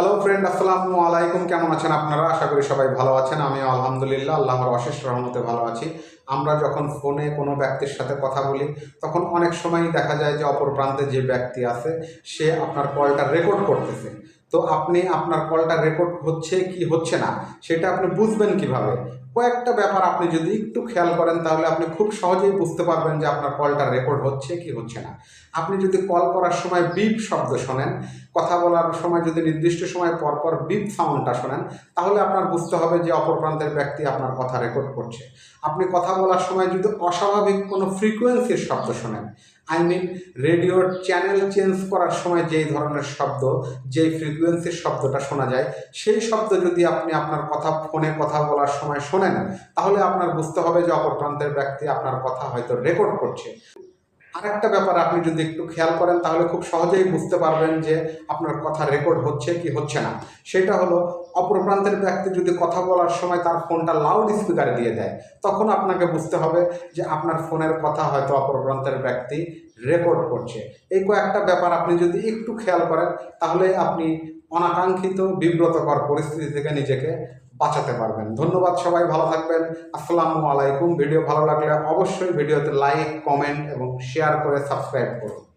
Hello friend আসসালামু আলাইকুম কেমন আছেন আপনারা? আশা করি সবাই ভালো আছেন। আমি আলহামদুলিল্লাহ, আল্লাহর অশেষ রহমতে ভালো আছি। আমরা যখন ফোনে কোনো ব্যক্তির সাথে কথা বলি, তখন অনেক সময়ই দেখা যায় যে অপর প্রান্তে যে ব্যক্তি আছে, সে আপনার কলটা রেকর্ড করতেছে। তো আপনি আপনার কলটা রেকর্ড হচ্ছে কি হচ্ছে না, সেটা আপনি বুঝবেন কীভাবে? কয়েকটা ব্যাপার আপনি যদি একটু খেয়াল করেন, তাহলে আপনি খুব সহজেই বুঝতে পারবেন যে আপনার কলটা রেকর্ড হচ্ছে কি হচ্ছে না। আপনি যদি কল করার সময় বিপ শব্দ শোনেন, কথা বলার সময় যদি নির্দিষ্ট সময় পরপর বিপ সাউন্ডটা শোনেন, তাহলে আপনার বুঝতে হবে যে অপর প্রান্তের ব্যক্তি আপনার কথা রেকর্ড করছে। আপনি কথা বলার সময় যদি অস্বাভাবিক কোনো ফ্রিকোয়েন্সির শব্দ শোনেন আই মিন রেডিওর চ্যানেল চেঞ্জ করার সময় যেই ধরনের শব্দ, যেই ফ্রিকোয়েন্সির শব্দটা শোনা যায়, সেই শব্দ যদি আপনি আপনার কথা, ফোনে কথা বলার সময় শোনেন, তাহলে আপনার বুঝতে হবে যে অপর প্রান্তের ব্যক্তি আপনার কথা হয়তো রেকর্ড করছে। আরেকটা ব্যাপার আপনি যদি একটু খেয়াল করেন, তাহলে খুব সহজেই বুঝতে পারবেন যে আপনার কথা রেকর্ড হচ্ছে কি হচ্ছে না। সেটা হলো অপর প্রান্তের ব্যক্তি যদি কথা বলার সময় তার ফোনটা লাউড স্পিকারে দিয়ে দেয়, তখন আপনাকে বুঝতে হবে যে আপনার ফোনের কথা হয়তো অপর প্রান্তের ব্যক্তি রেকর্ড করছে। এই কয়েকটা ব্যাপার আপনি যদি একটু খেয়াল করেন, তাহলে আপনি অনাকাঙ্ক্ষিত, বিব্রতকর পরিস্থিতি থেকে নিজেকে বাঁচাতে পারবেন। ধন্যবাদ সবাই, ভালো থাকবেন। আসসালামু আলাইকুম। ভিডিও ভালো লাগলে অবশ্যই ভিডিওতে লাইক কমেন্ট এবং শেয়ার করে সাবস্ক্রাইব করুন।